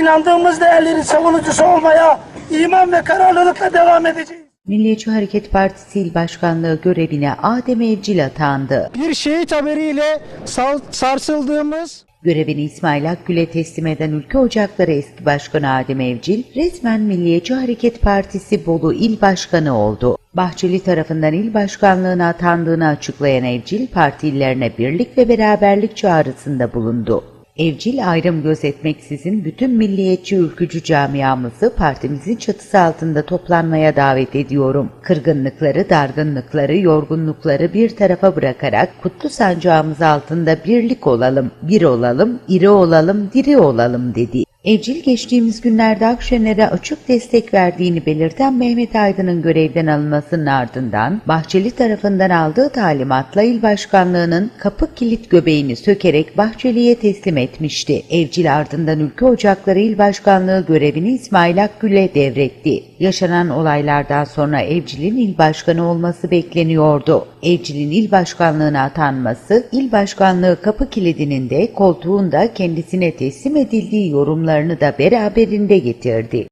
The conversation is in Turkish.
inandığımız değerlerin savunucusu olmaya iman ve kararlılıkla devam edeceğiz. Milliyetçi Hareket Partisi İl Başkanlığı görevine Adem Evcil atandı. Bir şehit haberiyle sal- sarsıldığımız Görevini İsmail Akgül'e teslim eden Ülke Ocakları eski başkanı Adem Evcil, resmen Milliyetçi Hareket Partisi Bolu İl Başkanı oldu. Bahçeli tarafından il başkanlığına atandığını açıklayan Evcil, partililerine birlik ve beraberlik çağrısında bulundu. Evcil ayrım gözetmeksizin bütün milliyetçi ülkücü camiamızı partimizin çatısı altında toplanmaya davet ediyorum. Kırgınlıkları, dargınlıkları, yorgunlukları bir tarafa bırakarak kutlu sancağımız altında birlik olalım, bir olalım, iri olalım, diri olalım dedi. Evcil geçtiğimiz günlerde Akşener'e açık destek verdiğini belirten Mehmet Aydın'ın görevden alınmasının ardından Bahçeli tarafından aldığı talimatla il başkanlığının kapı kilit göbeğini sökerek Bahçeli'ye teslim etmişti. Evcil ardından Ülke Ocakları İl Başkanlığı görevini İsmail Akgül'e devretti. Yaşanan olaylardan sonra Evcil'in il başkanı olması bekleniyordu. Evcil'in il başkanlığına atanması, il başkanlığı kapı kilidinin de koltuğunda kendisine teslim edildiği yorumlarını da beraberinde getirdi.